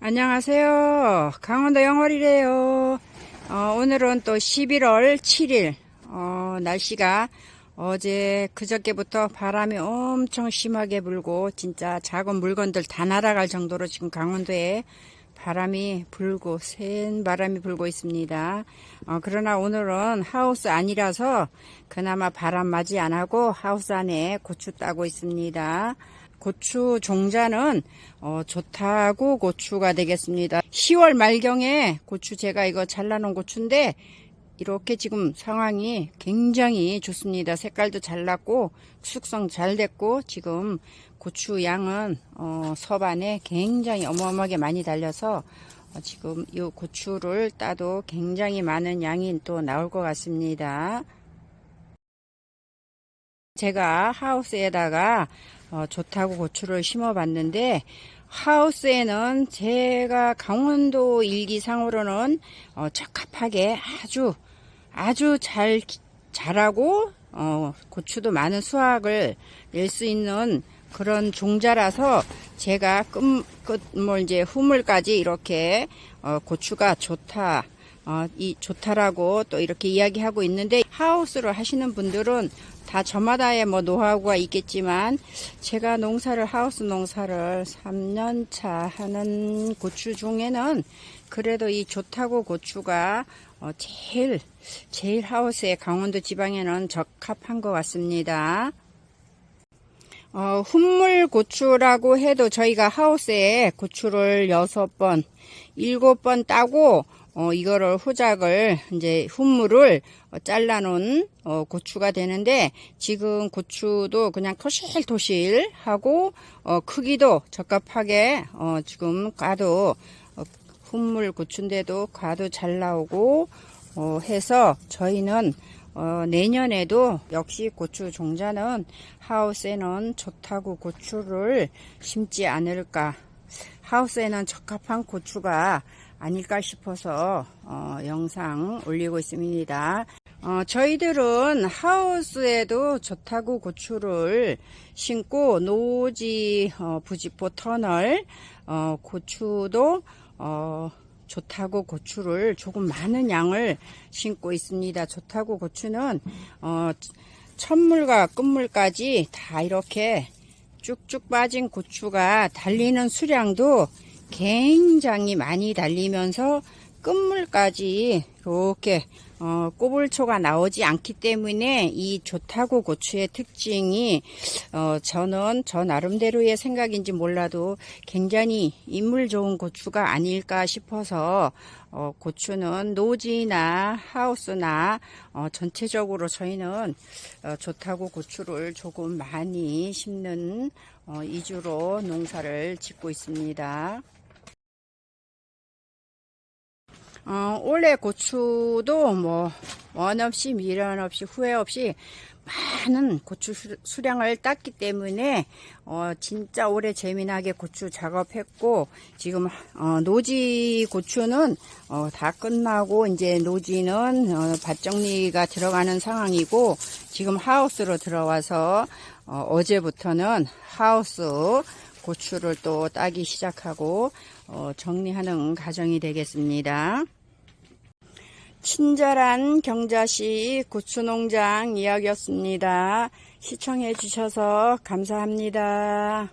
안녕하세요. 강원도 영월이래요. 어, 오늘은 또 11월 7일. 어, 날씨가 어제 그저께부터 바람이 엄청 심하게 불고 진짜 작은 물건들 다 날아갈 정도로 지금 강원도에 바람이 불고 센 바람이 불고 있습니다. 어, 그러나 오늘은 하우스 안이라서 그나마 바람 맞이 안 하고 하우스 안에 고추 따고 있습니다. 고추 종자는 어, 좋다고 고추가 되겠습니다. 10월 말경에 고추 제가 이거 잘라놓은 고추인데 이렇게 지금 상황이 굉장히 좋습니다. 색깔도 잘 났고 숙성 잘 됐고 지금 고추 양은 어, 서반에 굉장히 어마어마하게 많이 달려서 어, 지금 이 고추를 따도 굉장히 많은 양이 또 나올 것 같습니다. 제가 하우스에다가 어, 좋다고 고추를 심어봤는데 하우스에는 제가 강원도 일기상으로는 어, 적합하게 아주 아주 잘 기- 자라고 어, 고추도 많은 수확을 낼 수 있는 그런 종자라서 제가 끝, 끝, 뭐 이제 후물까지 이렇게 어, 고추가 좋다. 어, 이 좋다라고 또 이렇게 이야기하고 있는데 하우스를 하시는 분들은 다 저마다의 뭐 노하우가 있겠지만 제가 농사를 하우스 농사를 3년차 하는 고추 중에는 그래도 이 좋다고 고추가 어, 제일 제일 하우스에 강원도 지방에는 적합한 것 같습니다. 어, 훈물 고추라고 해도 저희가 하우스에 고추를 여섯 번, 일곱 번 따고 어, 이거를 후작을 이제 훈물을 어, 잘라놓은 어, 고추가 되는데 지금 고추도 그냥 토실토실 하고 어, 크기도 적합하게 어, 지금 과도 어, 훈물 고추인데도 과도 잘 나오고 어, 해서 저희는 어, 내년에도 역시 고추 종자는 하우스에는 좋다고 고추를 심지 않을까. 하우스에는 적합한 고추가 아닐까 싶어서 어, 영상 올리고 있습니다. 어, 저희들은 하우스에도 좋다고 고추를 심고 노지 어, 부지포 터널 어, 고추도 어, 좋다고 고추를 조금 많은 양을 심고 있습니다. 좋다고 고추는 어, 첫물과 끝물까지 다 이렇게 쭉쭉 빠진 고추가 달리는 수량도 굉장히 많이 달리면서 끝물까지 이렇게 어, 꼬불초가 나오지 않기 때문에 이 좋다고 고추의 특징이 어, 저는 저 나름대로의 생각인지 몰라도 굉장히 인물 좋은 고추가 아닐까 싶어서 어, 고추는 노지나 하우스나 어, 전체적으로 저희는 어, 좋다고 고추를 조금 많이 심는 어, 이주로 농사를 짓고 있습니다. 어, 올해 고추도 뭐, 원 없이 미련 없이 후회 없이 많은 고추 수- 수량을 땄기 때문에, 어, 진짜 올해 재미나게 고추 작업했고, 지금, 어, 노지 고추는, 어, 다 끝나고, 이제 노지는, 어, 밭 정리가 들어가는 상황이고, 지금 하우스로 들어와서, 어, 어제부터는 하우스 고추를 또 따기 시작하고, 어, 정리하는 과정이 되겠습니다. 친절한 경자시 고추농장 이야기였습니다. 시청해 주셔서 감사합니다.